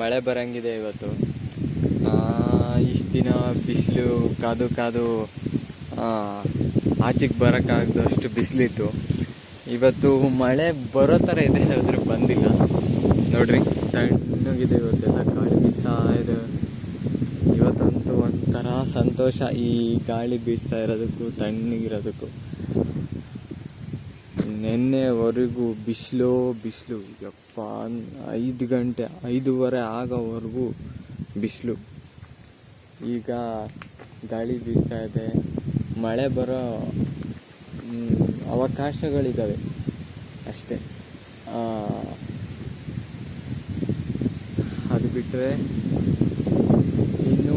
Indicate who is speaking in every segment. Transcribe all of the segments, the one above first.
Speaker 1: ಮಳೆ ಬರಂಗಿದೆ ಇವತ್ತು. ಇಷ್ಟು ದಿನ ಬಿಸಿಲು ಕಾದು ಕಾದು ಆಚೆಗೆ ಬರೋಕ್ಕಾಗದಷ್ಟು ಬಿಸಿಲಿತ್ತು. ಇವತ್ತು ಮಳೆ ಬರೋ ಥರ ಇದೆ, ಆದರೆ ಬಂದಿಲ್ಲ. ನೋಡ್ರಿ, ತಣ್ಣಗಿದೆ ಇವತ್ತೆಲ್ಲ ಗಾಳಿ ಬೀಸ್ತಾ ಇದೆ. ಇವತ್ತಂತೂ ಒಂಥರ ಸಂತೋಷ ಈ ಗಾಳಿ ಬೀಸ್ತಾ ಇರೋದಕ್ಕೂ, ತಣ್ಣಗಿರೋದಕ್ಕೂ. ನಿನ್ನೆವರೆಗೂ ಬಿಸಿಲು ಬಿಸಿಲು. ಯಪ್ಪ, ಐದು ಗಂಟೆ, ಐದೂವರೆ ಆಗೋವರೆಗೂ ಬಿಸಿಲು. ಈಗ ಗಾಳಿ ಬೀಸ್ತಾ ಇದೆ. ಮಳೆ ಬರೋ ಅವಕಾಶಗಳಿದ್ದಾವೆ ಅಷ್ಟೇ. ಅದು ಬಿಟ್ಟರೆ ಇನ್ನು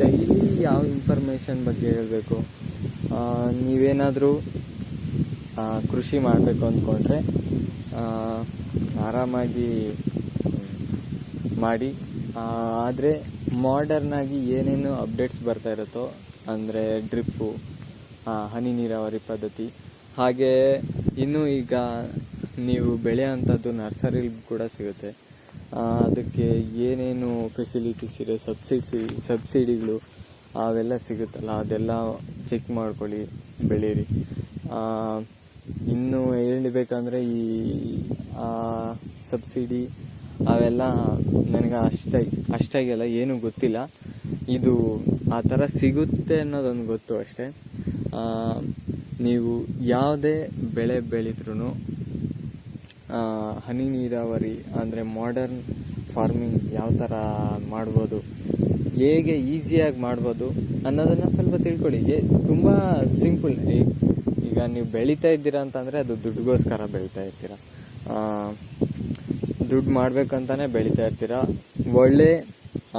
Speaker 1: ಡೈಲಿ ಯಾವ ಇನ್ಫಾರ್ಮೇಷನ್ ಬಗ್ಗೆ ಹೇಳಬೇಕು? ನೀವೇನಾದರೂ ಕೃಷಿ ಮಾಡಬೇಕು ಅಂದ್ಕೊಂಡ್ರೆ ಆರಾಮಾಗಿ ಮಾಡಿ ಆದರೆ ಮಾಡರ್ನಾಗಿ ಏನೇನು ಅಪ್ಡೇಟ್ಸ್ ಬರ್ತಾ ಇರುತ್ತೋ, ಅಂದರೆ ಡ್ರಿಪ್ಪು ಹನಿ ನೀರಾವರಿ ಪದ್ಧತಿ, ಹಾಗೆ ಇನ್ನು ಈಗ ನೀವು ಬೆಳೆಯೋಂಥದ್ದು ನರ್ಸರಿಲಿ ಕೂಡ ಸಿಗುತ್ತೆ. ಅದಕ್ಕೆ ಏನೇನು ಫೆಸಿಲಿಟೀಸ್ ಇದೆ ಸಬ್ಸಿಡಿ ಸಬ್ಸಿಡಿಗಳು ಅವೆಲ್ಲ ಸಿಗುತ್ತಲ್ಲ, ಅದೆಲ್ಲ ಚೆಕ್ ಮಾಡ್ಕೊಳ್ಳಿ, ಬೆಳೀರಿ. ಇನ್ನು ಹೇಳಬೇಕಂದ್ರೆ ಈ ಸಬ್ಸಿಡಿ ಅವೆಲ್ಲ ನನಗೆ ಅಷ್ಟಾಗಿ, ಅಷ್ಟಾಗೆಲ್ಲ, ಏನೂ ಗೊತ್ತಿಲ್ಲ. ಇದು ಆ ಥರ ಸಿಗುತ್ತೆ ಅನ್ನೋದೊಂದು ಗೊತ್ತು ಅಷ್ಟೇ. ನೀವು ಯಾವುದೇ ಬೆಳೆ ಬೆಳೆದ್ರೂ ಹನಿ ನೀರಾವರಿ ಅಂದರೆ ಮಾಡರ್ನ್ ಫಾರ್ಮಿಂಗ್ ಯಾವ ಥರ ಮಾಡ್ಬೋದು, ಹೇಗೆ ಈಸಿಯಾಗಿ ಮಾಡ್ಬೋದು ಅನ್ನೋದನ್ನು ಸ್ವಲ್ಪ ತಿಳ್ಕೊಳ್ಳಿ. ತುಂಬ ಸಿಂಪಲ್ ಈಗ ನೀವು ಬೆಳೀತಾ ಇದ್ದೀರಾ ಅಂತಂದರೆ ಅದು ದುಡ್ಡುಗೋಸ್ಕರ ಬೆಳೀತಾ ಇರ್ತೀರ. ದುಡ್ಡು ಮಾಡಬೇಕಂತಾನೆ ಬೆಳೀತಾ ಇರ್ತೀರ. ಒಳ್ಳೆ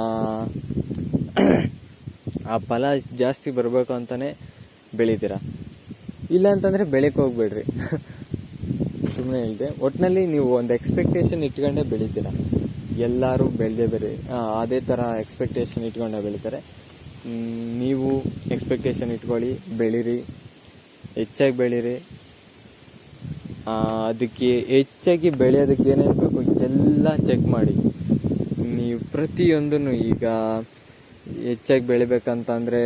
Speaker 1: ಆ, ಫಲ ಜಾಸ್ತಿ ಬರಬೇಕು ಅಂತಾನೆ ಬೆಳೀತೀರ. ಇಲ್ಲ ಅಂತಂದರೆ ಬೆಳಕ್ಕೆ ಹೋಗ್ಬೇಡ್ರಿ. ಸುಮ್ಮನೆ ಹೇಳಿದೆ ಒಟ್ಟಿನಲ್ಲಿ ನೀವು ಒಂದು ಎಕ್ಸ್ಪೆಕ್ಟೇಷನ್ ಇಟ್ಕೊಂಡೇ ಬೆಳಿತೀರ. ಎಲ್ಲರೂ ಬೆಳೆದೇ ಬೇರೆ ಅದೇ ಥರ ಎಕ್ಸ್ಪೆಕ್ಟೇಷನ್ ಇಟ್ಕೊಂಡೇ ಬೆಳೀತಾರೆ. ನೀವು ಎಕ್ಸ್ಪೆಕ್ಟೇಷನ್ ಇಟ್ಕೊಳ್ಳಿ ಬೆಳೀರಿ. ಹೆಚ್ಚಾಗಿ ಬೆಳೀರಿ. ಅದಕ್ಕೆ ಹೆಚ್ಚಾಗಿ ಬೆಳೆಯೋದಕ್ಕೆ ಏನೇನು ಬೇಕು ಎಲ್ಲ ಚೆಕ್ ಮಾಡಿ. ನೀವು ಪ್ರತಿಯೊಂದನ್ನು ಈಗ ಹೆಚ್ಚಾಗಿ ಬೆಳಿಬೇಕಂತಂದರೆ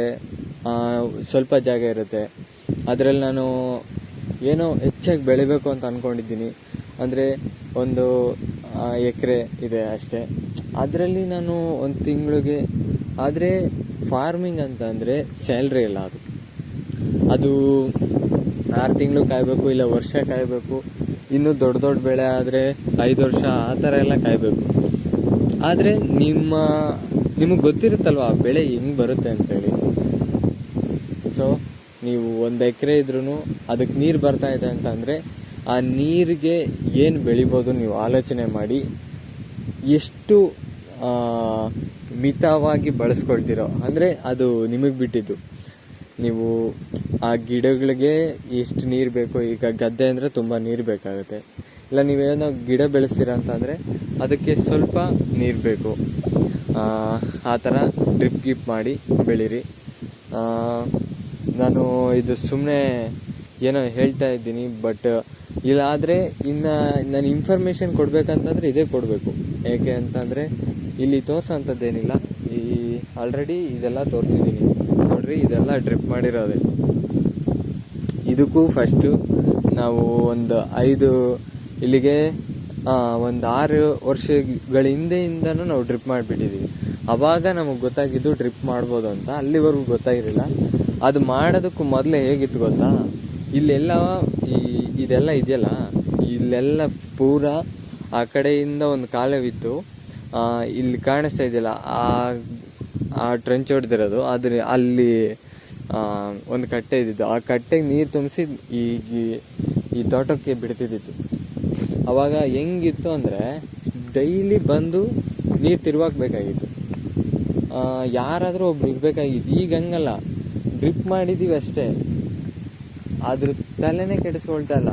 Speaker 1: ಸ್ವಲ್ಪ ಜಾಗ ಇರುತ್ತೆ. ಅದರಲ್ಲಿ ನಾನು ಏನೋ ಹೆಚ್ಚಾಗಿ ಬೆಳಿಬೇಕು ಅಂತ ಅಂದ್ಕೊಂಡಿದ್ದೀನಿ ಅಂದರೆ ಒಂದು ಎಕರೆ ಇದೆ ಅಷ್ಟೇ. ಅದರಲ್ಲಿ ನಾನು ಒಂದು ತಿಂಗಳಿಗೆ, ಆದರೆ ಫಾರ್ಮಿಂಗ್ ಅಂತಂದರೆ ಸ್ಯಾಲ್ರಿ ಇಲ್ಲ ಅದು. ಅದು ಆರು ತಿಂಗಳು ಕಾಯಬೇಕು ಇಲ್ಲ ವರ್ಷ ಕಾಯಬೇಕು. ಇನ್ನು ದೊಡ್ಡ ದೊಡ್ಡ ಬೆಳೆ ಆದರೆ ಐದು ವರ್ಷ ಆ ಥರ ಎಲ್ಲ ಕಾಯಬೇಕು. ಆದರೆ ನಿಮ್ಮ, ನಿಮಗೆ ಗೊತ್ತಿರುತ್ತಲ್ವ ಆ ಬೆಳೆ ಹೆಂಗೆ ಬರುತ್ತೆ ಅಂತೇಳಿ? ಸೊ ನೀವು ಒಂದು ಎಕರೆ ಇದ್ರೂ ಅದಕ್ಕೆ ನೀರು ಬರ್ತಾ ಇದೆ ಅಂತಂದರೆ ಆ ನೀರಿಗೆ ಏನು ಬೆಳಿಬೋದು ನೀವು ಆಲೋಚನೆ ಮಾಡಿ ಎಷ್ಟು ಮಿತವಾಗಿ ಬಳಸ್ಕೊಳ್ತೀರೋ. ಅಂದರೆ ಅದು ನಿಮಗೆ ಬಿಟ್ಟಿದ್ದು. ನೀವು ಆ ಗಿಡಗಳಿಗೆ ಎಷ್ಟು ನೀರು ಬೇಕು ಈಗ ಗದ್ದೆ ಅಂದರೆ ತುಂಬ ನೀರು ಬೇಕಾಗುತ್ತೆ. ಇಲ್ಲ ನೀವೇನೋ ಗಿಡ ಬೆಳೆಸ್ತೀರ ಅಂತಂದರೆ ಅದಕ್ಕೆ ಸ್ವಲ್ಪ ನೀರು ಬೇಕು. ಆ, ಥರ ಡ್ರಿಪ್ ಗಿಪ್ ಮಾಡಿ ಬೆಳೀರಿ. ನಾನು ಇದು ಸುಮ್ಮನೆ ಏನೋ ಹೇಳ್ತಾ ಇದ್ದೀನಿ ಬಟ್ ಇಲ್ಲಾದರೆ ಇನ್ನು ನಾನು ಇನ್ಫಾರ್ಮೇಷನ್ ಕೊಡಬೇಕಂತಂದರೆ ಇದೇ ಕೊಡಬೇಕು. ಏಕೆ ಅಂತಂದರೆ ಇಲ್ಲಿ ತೋರ್ಸೋಂಥದ್ದೇನಿಲ್ಲ. ಈ ಆಲ್ರೆಡಿ ಇದೆಲ್ಲ ತೋರಿಸಿದ್ದೀನಿ. ನೋಡ್ರಿ ಇದೆಲ್ಲ ಡ್ರಿಪ್ ಮಾಡಿರೋದೆ. ಇದಕ್ಕೂ ಫಸ್ಟು ನಾವು ಒಂದು ಐದು ಇಲ್ಲಿಗೆ ಒಂದು ಆರು ವರ್ಷಗಳ ಹಿಂದೆಯಿಂದನೂ ನಾವು ಡ್ರಿಪ್ ಮಾಡಿಬಿಟ್ಟಿದ್ದೀವಿ ಅವಾಗ ನಮಗೆ ಗೊತ್ತಾಗಿದ್ದು ಡ್ರಿಪ್ ಮಾಡ್ಬೋದು ಅಂತ. ಅಲ್ಲಿವರೆಗೂ ಗೊತ್ತಾಗಿರಲಿಲ್ಲ. ಅದು ಮಾಡೋದಕ್ಕೂ ಮೊದಲೇ ಹೇಗಿತ್ತು ಗೊತ್ತಾ? ಇಲ್ಲೆಲ್ಲ ಈ, ಇದೆಲ್ಲ ಇದೆಯಲ್ಲ? ಇಲ್ಲೆಲ್ಲ ಪೂರ ಆ ಕಡೆಯಿಂದ ಒಂದು ಕಾಲವಿತ್ತು. ಇಲ್ಲಿ ಕಾಣಿಸ್ತಾ ಇದೆಯಲ್ಲ? ಆ ಆ ಟ್ರೆಂಚ್ ಹೊಡೆದಿರೋದು. ಆದರೆ ಅಲ್ಲಿ ಒಂದು ಕಟ್ಟೆ ಇದ್ದಿದ್ದು. ಆ ಕಟ್ಟೆಗೆ ನೀರು ತುಂಬಿಸಿ ಈ, ಈ- ತೋಟಕ್ಕೆ ಬಿಡ್ತಿದ್ದಿತ್ತು. ಅವಾಗ ಹೆಂಗಿತ್ತು ಅಂದರೆ ಡೈಲಿ ಬಂದು ನೀರು ತಿರುವಾಕ್ಬೇಕಾಗಿತ್ತು. ಯಾರಾದರೂ ಒಬ್ರು ಇರಬೇಕಾಗಿತ್ತು. ಈಗ ಹಂಗಲ್ಲ. ಡ್ರಿಪ್ ಮಾಡಿದ್ದೀವಿ ಅಷ್ಟೇ. ಅದ್ರ ತಲೆನೇ ಕೆಡಿಸ್ಕೊಳ್ತಾ ಇಲ್ಲ.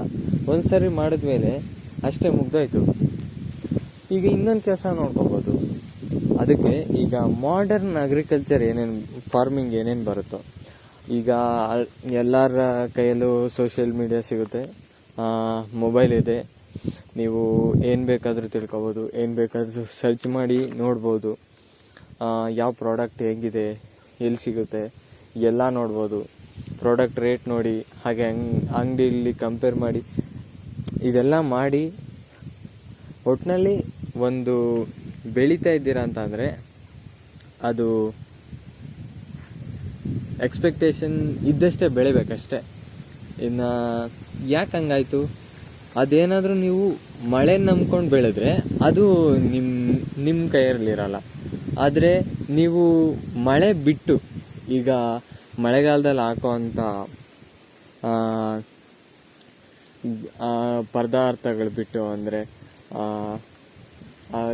Speaker 1: ಒಂದು ಸರಿ ಮಾಡಿದ್ಮೇಲೆ ಅಷ್ಟೇ ಮುಗ್ದೋಯ್ತು. ಈಗ ಇನ್ನೊಂದು ಕೆಲಸ ನೋಡ್ಕೋಬೋದು ಅದಕ್ಕೆ ಈಗ ಮಾಡರ್ನ್ ಅಗ್ರಿಕಲ್ಚರ್ ಏನೇನು ಫಾರ್ಮಿಂಗ್ ಏನೇನು ಬರುತ್ತೋ, ಈಗ ಎಲ್ಲರ ಕೈಯಲ್ಲೂ ಸೋಷಿಯಲ್ ಮೀಡಿಯಾ ಸಿಗುತ್ತೆ. ಮೊಬೈಲ್ ಇದೆ. ನೀವು ಏನು ಬೇಕಾದರೂ ತಿಳ್ಕೊಬೋದು, ಏನು ಬೇಕಾದರೂ ಸರ್ಚ್ ಮಾಡಿ ನೋಡ್ಬೋದು. ಯಾವ ಪ್ರಾಡಕ್ಟ್ ಹೇಗಿದೆ ಎಲ್ಲಿ ಸಿಗುತ್ತೆ, ಎಲ್ಲ ನೋಡ್ಬೋದು. ಪ್ರಾಡಕ್ಟ್ ರೇಟ್ ನೋಡಿ, ಹಾಗೆ ಹಂಗ್ ಅಂಗಡಿಯಲ್ಲಿ ಕಂಪೇರ್ ಮಾಡಿ, ಇದೆಲ್ಲ ಮಾಡಿ ಒಟ್ಟಿನಲ್ಲಿ ಒಂದು ಬೆಳೀತಾ ಇದ್ದೀರಾ ಅಂತ ಅಂದರೆ ಅದು ಎಕ್ಸ್ಪೆಕ್ಟೇಷನ್ ಇದ್ದಷ್ಟೇ ಬೆಳಿಬೇಕಷ್ಟೆ. ಇನ್ನು ಯಾಕೆ ಹಂಗಾಯಿತು? ಅದೇನಾದರೂ ನೀವು ಮಳೆ ನಂಬ್ಕೊಂಡು ಬೆಳೆದ್ರೆ ಅದು ನಿಮ್ಮ ನಿಮ್ಮ ಕೈಯಲ್ಲಿರಲ್ಲ. ಆದರೆ ನೀವು ಮಳೆ ಬಿಟ್ಟು ಈಗ ಮಳೆಗಾಲದಲ್ಲಿ ಹಾಕೋವಂಥ ಪದಾರ್ಥಗಳು ಬಿಟ್ಟು ಅಂದರೆ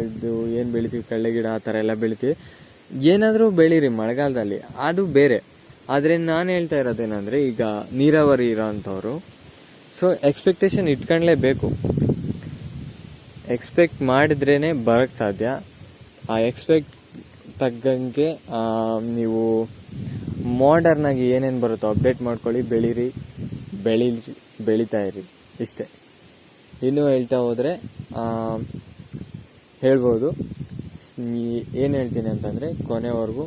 Speaker 1: ಇದು ಏನು ಬೆಳಿತೀವಿ, ಕಳ್ಳೆ ಗಿಡ ಆ ಥರ ಎಲ್ಲ ಬೆಳಿತೀವಿ. ಏನಾದರೂ ಬೆಳೀರಿ ಮಳೆಗಾಲದಲ್ಲಿ, ಅದು ಬೇರೆ. ಆದರೆ ನಾನು ಹೇಳ್ತಾ ಇರೋದೇನೆಂದರೆ, ಈಗ ನೀರಾವರಿ ಇರೋವಂಥವ್ರು ಸೊ ಎಕ್ಸ್ಪೆಕ್ಟೇಷನ್ ಇಟ್ಕೊಂಡ್ಲೇಬೇಕು ಎಕ್ಸ್ಪೆಕ್ಟ್ ಮಾಡಿದ್ರೇ ಬರೋಕ್ಕೆ ಸಾಧ್ಯ. ಆ ಎಕ್ಸ್ಪೆಕ್ಟ್ ತಗ್ಗಂಗೆ ನೀವು ಮಾಡರ್ನಾಗಿ ಏನೇನು ಬರುತ್ತೋ ಅಪ್ಡೇಟ್ ಮಾಡ್ಕೊಳ್ಳಿ, ಬೆಳೀರಿ ಬೆಳಿ ಬೆಳೀತಾ ಇರಿ, ಇಷ್ಟೇ. ಇನ್ನೂ ಹೇಳ್ತಾ ಹೋದರೆ ಹೇಳ್ಬೋದು. ಏನು ಹೇಳ್ತೀನಿ ಅಂತಂದರೆ, ಕೊನೆವರೆಗೂ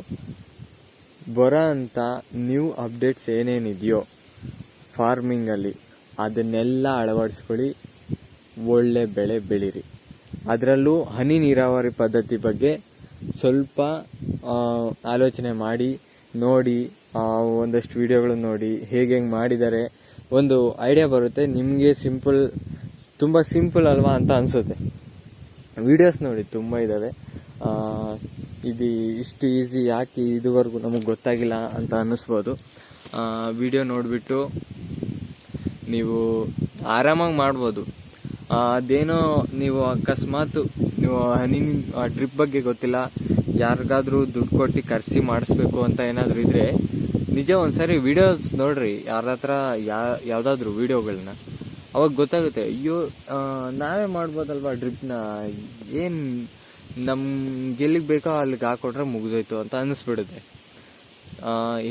Speaker 1: ಬರೋ ಅಂಥ ನ್ಯೂ ಅಪ್ಡೇಟ್ಸ್ ಏನೇನಿದೆಯೋ ಫಾರ್ಮಿಂಗಲ್ಲಿ ಅದನ್ನೆಲ್ಲ ಅಳವಡಿಸ್ಕೊಳ್ಳಿ. ಒಳ್ಳೆ ಬೆಳೆ ಬೆಳೀರಿ. ಅದರಲ್ಲೂ ಹನಿ ನೀರಾವರಿ ಪದ್ಧತಿ ಬಗ್ಗೆ ಸ್ವಲ್ಪ ಆಲೋಚನೆ ಮಾಡಿ, ನೋಡಿ ಒಂದಷ್ಟು ವಿಡಿಯೋಗಳು ನೋಡಿ, ಹೇಗೆ ಹೆಂಗೆ ಮಾಡಿದ್ದಾರೆ ಒಂದು ಐಡಿಯಾ ಬರುತ್ತೆ. ನಿಮಗೆ ಸಿಂಪಲ್ ತುಂಬ ಸಿಂಪಲ್ ಅಲ್ವಾ ಅಂತ ಅನಿಸುತ್ತೆ. ವಿಡಿಯೋಸ್ ನೋಡಿ, ತುಂಬ ಇದ್ದಾವೆ ಇದು ಇಷ್ಟು ಈಸಿ ಯಾಕೆ ಇದುವರೆಗೂ ನಮಗೆ ಗೊತ್ತಾಗಿಲ್ಲ ಅಂತ ಅನ್ನಿಸ್ಬೋದು. ವಿಡಿಯೋ ನೋಡಿಬಿಟ್ಟು ನೀವು ಆರಾಮಾಗಿ ಮಾಡ್ಬೋದು. ಅದೇನೋ ನೀವು ಅಕಸ್ಮಾತ್ ನೀವು ಹನಿ ಟ್ರಿಪ್ ಬಗ್ಗೆ ಗೊತ್ತಿಲ್ಲ, ಯಾರಿಗಾದರೂ ದುಡ್ಡು ಕೊಟ್ಟು ಕರ್ಸಿ ಮಾಡಿಸ್ಬೇಕು ಅಂತ ಏನಾದರೂ ಇದ್ದರೆ ನಿಜ ಒಂದು ಸಾರಿ ವಿಡಿಯೋಸ್ ನೋಡಿರಿ ಯಾರ ಹತ್ರ ಯಾವುದಾದ್ರೂ ವಿಡಿಯೋಗಳನ್ನ ಅವಾಗ ಗೊತ್ತಾಗುತ್ತೆ, ಅಯ್ಯೋ ನಾವೇ ಮಾಡ್ಬೋದಲ್ವ ಡ್ರಿಪ್ನ ಏನು ನಮ್ಗೆ ಎಲ್ಲಿಗೆ ಬೇಕೋ ಅಲ್ಲಿಗೆ ಹಾಕೊಟ್ರೆ ಮುಗಿದೋಯ್ತು ಅಂತ ಅನ್ನಿಸ್ಬಿಡುತ್ತೆ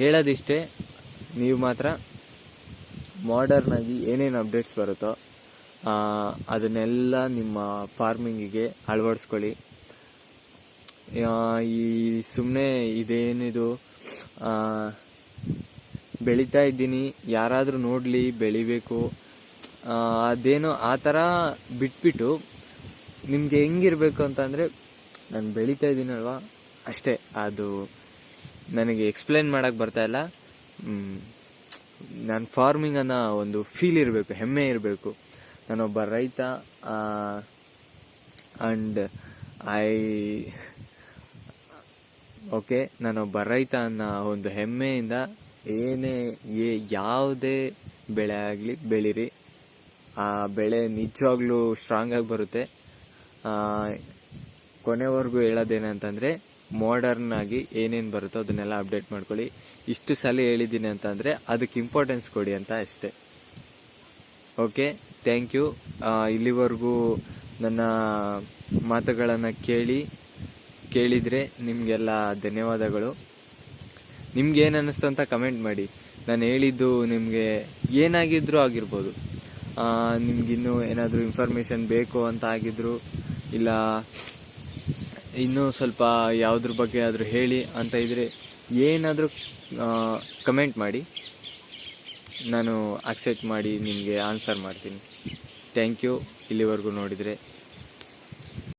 Speaker 1: ಹೇಳೋದಿಷ್ಟೇ, ನೀವು ಮಾತ್ರ ಮಾಡರ್ನಾಗಿ ಏನೇನು ಅಪ್ಡೇಟ್ಸ್ ಬರುತ್ತೋ ಅದನ್ನೆಲ್ಲ ನಿಮ್ಮ ಫಾರ್ಮಿಂಗಿಗೆ ಅಳವಡಿಸ್ಕೊಳ್ಳಿ. ಈ ಸುಮ್ಮನೆ ಇದೇನಿದು ಬೆಳೀತಾ ಇದ್ದೀನಿ, ಯಾರಾದರೂ ನೋಡಲಿ, ಬೆಳಿಬೇಕು. ಅದೇನೋ ಆ ಥರ ಬಿಟ್ಬಿಟ್ಟು ನಿಮಗೆ ಹೆಂಗಿರಬೇಕು ಅಂತಂದರೆ ನಾನು ಬೆಳೀತಾ ಇದ್ದೀನಲ್ವಾ ಅಷ್ಟೇ. ಅದು ನನಗೆ ಎಕ್ಸ್ಪ್ಲೇನ್ ಮಾಡೋಕ್ಕೆ ಬರ್ತಾ ಇಲ್ಲ. ನಾನು ಫಾರ್ಮಿಂಗ್ ಅನ್ನೋ ಒಂದು ಫೀಲ್ ಇರಬೇಕು, ಹೆಮ್ಮೆ ಇರಬೇಕು. ನಾನೊಬ್ಬ ರೈತ ಆ್ಯಂಡ್ ಐ ಓಕೆ ನಾನೊಬ್ಬ ರೈತ ಅನ್ನೋ ಒಂದು ಹೆಮ್ಮೆಯಿಂದ ಏನೇ, ಏ, ಯಾವುದೇ ಬೆಳೆ ಆಗಲಿ, ಬೆಳೀರಿ. ಆ, ಬೆಳೆ ನಿಜವಾಗ್ಲೂ ಸ್ಟ್ರಾಂಗಾಗಿ ಬರುತ್ತೆ. ಕೊನೆವರೆಗೂ ಹೇಳೋದೇನಂತಂದರೆ ಮಾಡರ್ನ್ ಆಗಿ ಏನೇನು ಬರುತ್ತೋ ಅದನ್ನೆಲ್ಲ ಅಪ್ಡೇಟ್ ಮಾಡ್ಕೊಳ್ಳಿ. ಇಷ್ಟು ಸಲ ಹೇಳಿದ್ದೀನಿ ಅಂತಂದರೆ, ಅದಕ್ಕೆ ಇಂಪಾರ್ಟೆನ್ಸ್ ಕೊಡಿ ಅಂತ ಅಷ್ಟೇ. ಓಕೆ ಥ್ಯಾಂಕ್ ಯು ಇಲ್ಲಿವರೆಗೂ ನನ್ನ ಮಾತುಗಳನ್ನು ಕೇಳಿ, ಕೇಳಿದರೆ ನಿಮಗೆಲ್ಲ ಧನ್ಯವಾದಗಳು. ನಿಮ್ಗೆ ಏನು ಅನ್ನಿಸ್ತು ಅಂತ ಕಮೆಂಟ್ ಮಾಡಿ. ನಾನು ಹೇಳಿದ್ದು ನಿಮಗೆ ಏನಾಗಿದ್ರೂ ಆಗಿರ್ಬೋದು. ನಿಮ್ಗಿನ್ನೂ ಏನಾದರೂ ಇನ್ಫಾರ್ಮೇಷನ್ ಬೇಕು ಅಂತ ಆಗಿದ್ರು, ಇಲ್ಲ ಇನ್ನೂ ಸ್ವಲ್ಪ ಯಾವುದ್ರ ಬಗ್ಗೆ ಆದರೂ ಹೇಳಿ ಅಂತ ಇದ್ದರೆ ಏನಾದರೂ ಕಮೆಂಟ್ ಮಾಡಿ. ನಾನು ಅಕ್ಸೆಪ್ಟ್ ಮಾಡಿ ನಿಮಗೆ ಆನ್ಸರ್ ಮಾಡ್ತೀನಿ. ಥ್ಯಾಂಕ್ ಯು ಇಲ್ಲಿವರೆಗೂ ನೋಡಿದರೆ.